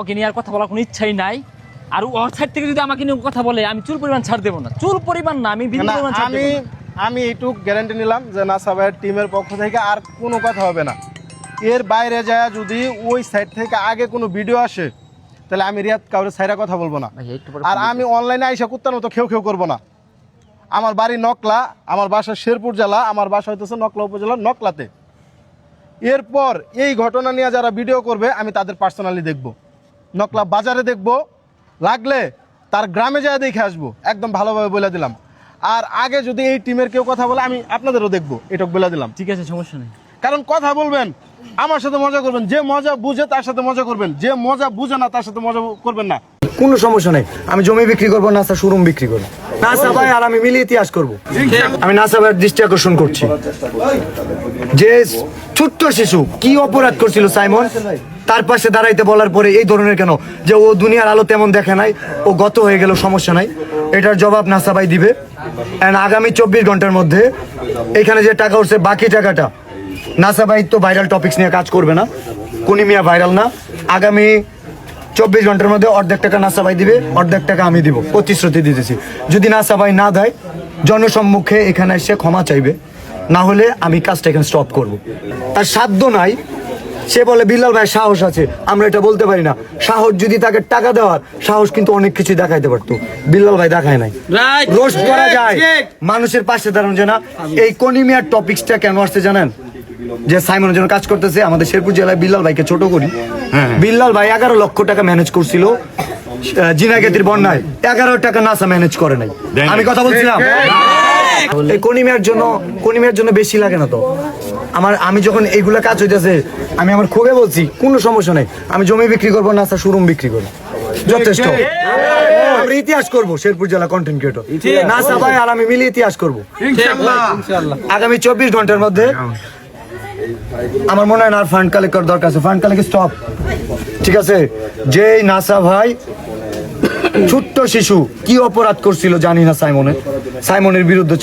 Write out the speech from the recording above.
ওকে নিয়ে আর কথা বলার কোনো ইচ্ছাই নাই। আর ওর সাইড থেকে যদি আমাকে নিয়ে কথা বলে আমি চুল পরিমাণ ছাড় দেবো না। চুল পরিমাণ না আমি বিন্দু পরিমাণ ছাড় আমি আমি এইটুক গ্যারান্টি নিলাম যে নাসা ভাইয়ের টিমের পক্ষ থেকে আর কোনো কথা হবে না। এর বাইরে যায় যদি ওই সাইড থেকে আগে কোনো ভিডিও আসে তাহলে আমি রিয়াদ কাউরে সাইরা কথা বলব না। আর আমি অনলাইনে আইসা কুত্তার মতো খেউ খেউ করব না। আমার বাড়ি নকলা আমার বাসা শেরপুর জেলা আমার বাসা হইতেছে নকলা উপজেলা নকলাতে। এরপর এই ঘটনা নিয়ে যারা ভিডিও করবে আমি তাদের পার্সোনালি দেখব। নকলা বাজারে দেখব লাগলে তার গ্রামে যায় দেখে আসব। একদম ভালোভাবে বলে দিলাম। আর আগে যদি এই টিমের কেউ কথা বলে আমি আপনাদেরও দেখব এটুক বলে দিলাম। ঠিক আছে সমস্যা নেই। কারণ কথা বলবেন আমার সাথে মজা করবেন। যে মজা বুঝে তার সাথে মজা করবেন। যে মজা বুঝে না তার সাথে মজা করবেন না। কোনো সমস্যা নেই। আমি জমি বিক্রি করব নাসা শোরুম বিক্রি করব। নাসা ভাই আর আমি মিলে ইতিহাস করব। আমি নাসা ভাইয়ের দৃষ্টি আকর্ষণ করছি। যে ছোট্ট শিশু কি অপরাধ করছিল সাইমন? তার পাশে দাঁড়াইতে বলার পরে এই ধরনের কেন? যে ও দুনিয়ার আলো তেমন দেখে নাই, ও গত হয়ে গেল, সমস্যা নাই। এটার জবাব নাসা ভাই দিবে। অ্যান্ড আগামী চব্বিশ ঘণ্টার মধ্যে এখানে যে টাকা উঠছে, বাকি টাকাটা নাসা ভাই তো ভাইরাল টপিক্স নিয়ে কাজ করবে না। কোনি মিয়া ভাইরাল না। আগামী চব্বিশ ঘণ্টার মধ্যে অর্ধেক টাকা নাসা ভাই দিবে, অর্ধেক টাকা আমি দিব, প্রতিশ্রুতি দিতেছি। যদি নাসা ভাই না দেয়, জনসম্মুখে এখানে এসে ক্ষমা চাইবে। না হলে আমি কাজটা এখানে স্টপ করব। তার সাধ্য নাই সে বলে বিল্লাল ভাই সাহস আছে। আমরা এটা বলতে পারি না। সাহস যদি তাকে টাকা দেওয়ার সাহস কিন্তু অনেক কিছু দেখাইতে পারতো। বিল্লাল ভাই দেখায় নাই। রোস্ট করা যায়। মানুষের পাশে দাঁড়ানো যায় না এই কনিমিয়ার টপিক্সটা কেন আসছে জানেন? যে সাইমনের জন্য কাজ করতেছে আমাদের শেরপুর জেলায় বিল্লাল ভাইকে ছোট করি। বিল্লাল ভাই এগারো লক্ষ টাকা ম্যানেজ করছিল। আহ, জিনাগেতির বন্যায় এগারো টাকা নাসা ম্যানেজ করে নাই। আমি কথা বলছিলাম। এই কনিমিয়ার জন্য কনিমিয়ার জন্য বেশি লাগে না তো। আমার আমি যখন এইগুলা কাজ হইতেছে আমি আমার খুবই বলছি কোনো সমস্যা নেই। আমি জমি বিক্রি করব নাসা শোরুম বিক্রি করব। যথেষ্ট। আমরা ইতিহাস করব শেরপুর জেলা কন্টেন্ট ক্রিয়েটর ভাই আর আমি মিলে ইতিহাস করব। আগামী চব্বিশ ঘণ্টার মধ্যে আমার মনে হয় না আর ফান্ড কালেক্ট করার দরকার আছে। ফান্ড কালেক্ট স্টপ ঠিক আছে? যেই নাসা ভাই ছোট্ট শিশু কি অপরাধ করছিল জানি না সাইমনের। সাইমনের বিরুদ্ধে